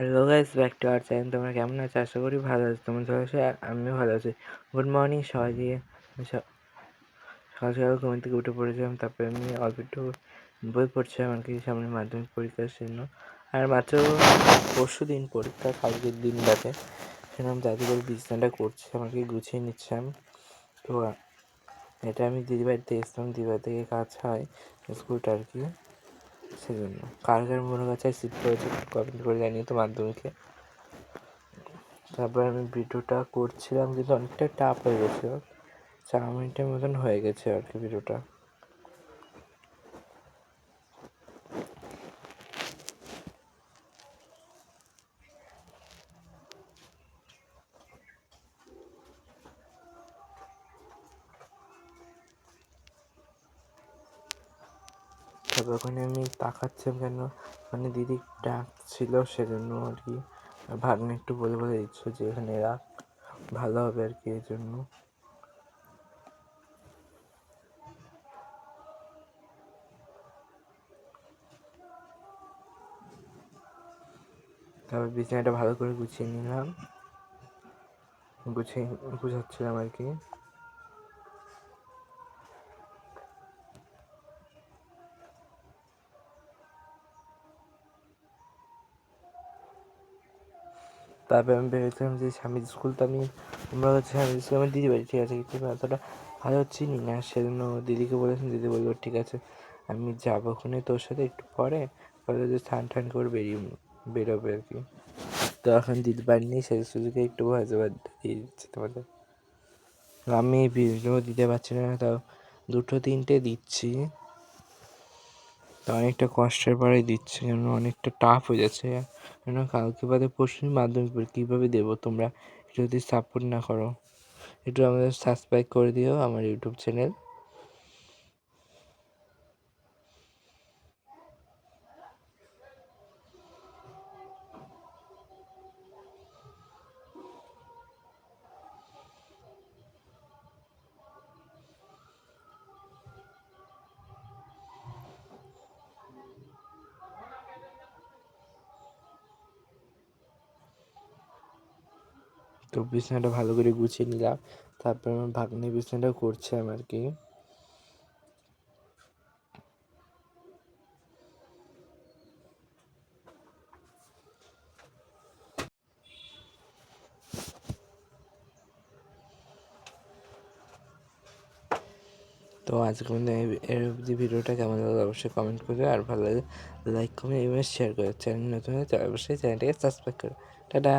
Hello guys back to our channel তোমরা কেমন আছো? আশা করি ভালো আছো। তোমার সবাই আছো আমিও ভালো আছি। গুড মর্নিং সবাইকে স- সকাল সকাল ঘুম থেকে উঠে পড়েছিলাম, তারপরে আমি অল্প একটু বই পড়ছিলাম আর কি সামনে মাধ্যমিক পরীক্ষার জন্য আর মাত্র পরশু দিন পরীক্ষা, কালকের দিন বাদে। সেখানে আমি দাদু করে বিছনাটা করছিলাম আর কি গুছিয়ে নিচ্ছিলাম। তো এটা আমি দিদিবাড়িতে এসলাম দিদিবাড়ি থেকে কাজ হয়, স্কুলটা আর কি। সেজন্য। কার কার মনে কাছে সিট করেছে কমেন্ট করে জানিয়ে তো মাধ্যমিকে। তারপর আমি ভিডিওটা করছিলাম, কিন্তু অনেকটা টাফ হয়ে গেছিল চার মিনিটের মতন হয়ে গেছে আর কি ভিডিওটা। তারপর ওখানে আমি তাকাচ্ছিলাম কেন? মানে দিদি ডাকছিল সেজন্য আর কি। ভাগ্নে একটু বলে বলে দিচ্ছ যে এখানে রাখ ভালো হবে আর কি এই জন্য। তারপর বিছানাটা ভালো করে গুছিয়ে নিলাম। গুছিয়ে, গুছাচ্ছিলাম আর কি। তারপরে আমি ভেবেছিলাম যে স্বামীর স্কুল তো আমি, আমরা হচ্ছে স্বামীর স্কুল আমার দিদি বাড়ি, ঠিক আছে? কিন্তু এতটা ভালো চিনি না, সেজন্য দিদিকে বলেছিলাম দিদি বলল, ঠিক আছে, আমি যাব ওখানে তোর সাথে একটু পরে পরে যে স্নান টান করে বেরিয়ে বেরোবে আর কি। তো এখন দিদি বাড়ি নেই, সেই সুযোগে একটু ওভার দিয়ে দিচ্ছি তোমাদের। আমি ভিডিও দিতে পারছি না, তাও দুটো তিনটে দিচ্ছি। তো অনেকটা কষ্টের পরে দিচ্ছে কেন অনেকটা টাফ হয়ে যাচ্ছে। কেন কালকে বাদে পরশু মাধ্যমিক পরীক্ষা, কীভাবে দেবো তোমরা? একটু যদি সাপোর্ট না করো, একটু আমাদের সাবস্ক্রাইব করে দিও আমার ইউটিউব চ্যানেল তো বিছানাটা ভালো করে গুছিয়ে নিলাম। তারপর আমার ভাগ্নে বিছানাটা করছে আমার কি তো আজকে মধ্যে এর অবধি ভিডিওটা কেমন লাগল অবশ্যই কমেন্ট করে আর ভালো লাগে লাইক কমেন্ট এবং শেয়ার করে। চ্যানেল নতুন হলে অবশ্যই চ্যানেলটাকে সাবস্ক্রাইব করো। টাটা!